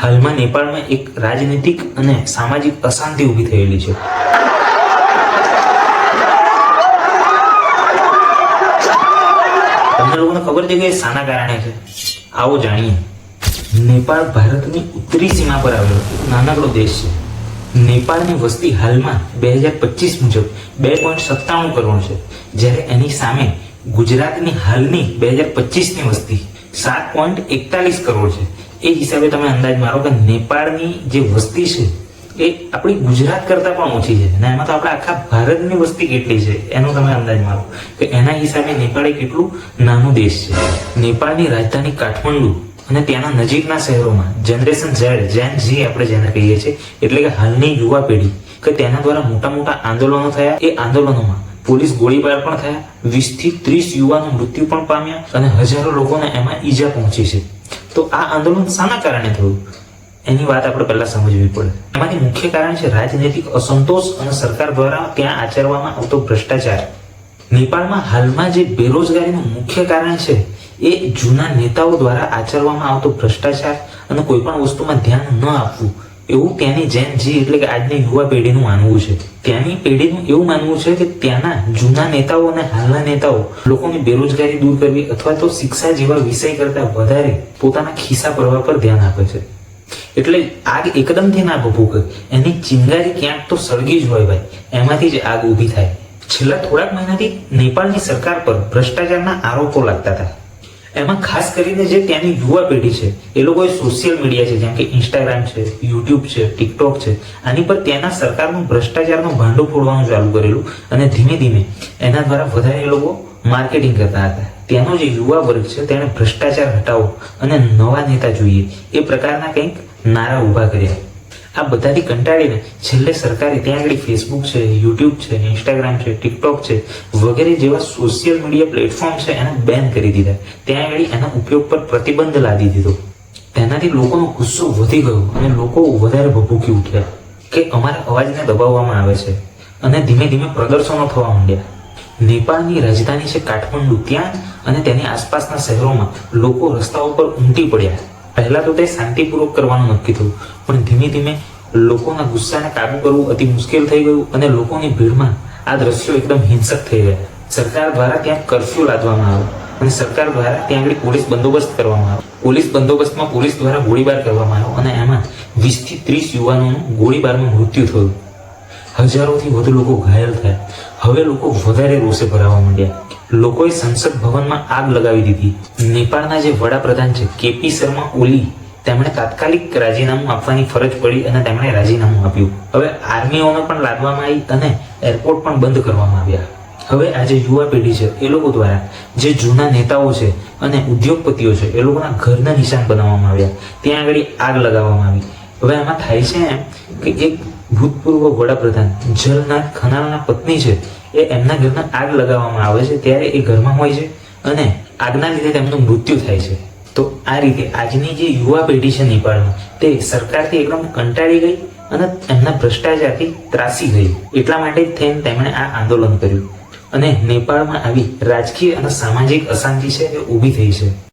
હાલમાં નેપાળમાં એક રાજનૈતિક અને સામાજિક અશાંતિ ઊભી થયેલી છે. તમને લોકોને ખબર છે કે શાના કારણે છે? આવો જાણીએ. નેપાળ ભારતની ઉત્તરી સીમા પર આવેલો નાનકડો દેશ છે. નેપાળની વસ્તી હાલમાં બે હજાર પચીસ મુજબ બે પોઈન્ટ સત્તાણું કરોડ છે. જ્યારે એની સામે ગુજરાતની હાલની બે હજાર પચીસની વસ્તી સાત પોઈન્ટ એકતાલીસ કરોડ છે. એ હિસાબે તમે અંદાજ મારો કે નેપાળની જે વસ્તી છે, એ આપણી ગુજરાત કરતાં પણ ઓછી છે. અને એમાં તો આપણે આખા ભારતની વસ્તી કેટલી છે, એનો તમે અંદાજ મારો કે એના હિસાબે નેપાળ એ કેટલું નાનું દેશ છે. નેપાળની રાજધાની કાઠમંડુ અને ત્યાંના નજીકના શહેરોમાં, જનરેશન ઝેડ જેન ઝી આપણે જેને કહીએ છીએ, એટલે કે હાલની યુવા પેઢી, કે તેના દ્વારા મોટા મોટા આંદોલનો થયા. એ આંદોલનોમાં પોલીસ ગોળીબાર પણ થયા વીસથી ત્રીસ યુવાનો મૃત્યુ પણ પામ્યા અને હજારો લોકોને એમાં ઈજા પહોંચી છે. તો આ આંદોલન શાના કારણે થયું? એની વાત આપણે પહેલા સમજવી પડે. એમાંથી મુખ્ય કારણ છે રાજનૈતિક અસંતોષ અને સરકાર દ્વારા ત્યાં આચરવામાં આવતો ભ્રષ્ટાચાર. નેપાળમાં હાલમાં જે બેરોજગારીનું મુખ્ય કારણ છે, એ જૂના નેતાઓ દ્વારા આચરવામાં આવતો ભ્રષ્ટાચાર અને કોઈ પણ વસ્તુમાં ધ્યાન ન આપવું. એવું ત્યાંની જેન જી એટલે કે આજની યુવા પેઢીનું માનવું છે. ત્યાંની પેઢીનું એવું માનવું છે કે ત્યાંના જૂના નેતાઓ અને હાલના નેતાઓ લોકોની બેરોજગારી દૂર કરવી અથવા તો શિક્ષા જેવા વિષય કરતા વધારે પોતાના ખિસ્સા પ્રવાહ પર ધ્યાન આપે છે. એટલે આગ એકદમથી ના ભભૂકે એની ચિંગારી ક્યાંક તો સળગી જ હોય ભાઈ. એમાંથી જ આગ ઊભી થાય. છેલ્લા થોડાક મહિનાથી નેપાળની સરકાર પર ભ્રષ્ટાચારના આરોપો લાગતા હતા. એમાં ખાસ કરીને જે ત્યાંની યુવા પેઢી છે, એ લોકોએ સોશિયલ મીડિયા છે, જેમ કે ઇન્સ્ટાગ્રામ છે યુટ્યુબ છે ટિકટોક છે, આની પર ત્યાંના સરકારનું ભ્રષ્ટાચારનું ભાંડું ફોડવાનું ચાલુ કરેલું અને ધીમે ધીમે એના દ્વારા વધારે લોકો માર્કેટિંગ કરતા હતા. ત્યાંનો જે યુવા વર્ગ છે, તેણે ભ્રષ્ટાચાર હટાવો અને નવા નેતા જોઈએ. એ પ્રકારના કંઈક નારા ઊભા કર્યા. આ બધાથી કંટાળીને છેલ્લે સરકારે ત્યાં આગળ ફેસબુક છે યુટ્યુબ છે ઇન્સ્ટાગ્રામ છે ટિકટોક છે, વગેરે જેવા સોશિયલ મીડિયા પ્લેટફોર્મ છે એને બેન કરી દીધા. ત્યાં આગળ એના ઉપયોગ પર પ્રતિબંધ લાદી દીધો. તેનાથી લોકોનો ગુસ્સો વધી ગયો અને લોકો વધારે ભભૂકી ઉઠ્યા કે અમારા અવાજને દબાવવામાં આવે છે અને ધીમે ધીમે પ્રદર્શનો થવા માંડ્યા. નેપાળની રાજધાની છે કાઠમંડુ. ત્યાં અને તેની આસપાસના શહેરોમાં લોકો રસ્તાઓ પર ઉમટી પડ્યા. પહેલા તો તે શાંતિપૂર્વક કરવાનું નક્કી થયું. પણ ધીમે ધીમે લોકોના ગુસ્સાને કાબુ કરવું અતિ મુશ્કેલ થઈ ગયું અને લોકોની ભીડમાં આ દ્રશ્યો એકદમ હિંસક થઈ ગયા. સરકાર દ્વારા ત્યાં કરફ્યુ લાદવામાં આવ્યો અને સરકાર દ્વારા ત્યાં આગળ પોલીસ બંદોબસ્ત કરવામાં આવ્યો. પોલીસ બંદોબસ્તમાં પોલીસ દ્વારા ગોળીબાર કરવામાં આવ્યો અને એમાં વીસથી ત્રીસ યુવાનોનું ગોળીબારમાં મૃત્યુ થયું. હજારોથી વધુ લોકો ઘાયલ થયા. હવે લોકો વધારે રોષે ભરાવા માંડ્યા. લોકોએ સંસદ ભવનમાં આગ લગાવી દીધી. નેપાળના જે વડાપ્રધાન છે કેપી શર્મા ઓલી, તેમણે તાત્કાલિક રાજીનામું આપવાની ફરજ પડી અને તેમણે રાજીનામું આપ્યું. હવે આર્મીઓને પણ લાદવામાં આવી અને એરપોર્ટ પણ બંધ કરવામાં આવ્યા. હવે આજે યુવા પેઢી છે, એ લોકો દ્વારા જે જૂના નેતાઓ છે અને ઉદ્યોગપતિઓ છે, એ લોકોના ઘરના નિશાન બનાવવામાં આવ્યા. ત્યાં આગળ આગ લગાવવામાં આવી. હવે આમાં થાય છે એમ કે એક ભૂતપૂર્વ વડાપ્રધાન જલનાથ ખનાલના પત્ની છે એ એમના ઘરમાં આગ લગાવવામાં આવે છે ત્યારે એ ઘરમાં હોય છે અને આગના લીધે તેમનું મૃત્યુ થાય છે. તો આ રીતે આજની જે યુવા પેઢી છે નેપાળમાં, તે સરકારથી એકદમ કંટાળી ગઈ અને એમના ભ્રષ્ટાચારથી ત્રાસી ગઈ. એટલા માટે થઈને તેમણે આ આંદોલન કર્યું. અને નેપાળમાં આવી રાજકીય અને સામાજિક અશાંતિ છે એ ઊભી થઈ છે.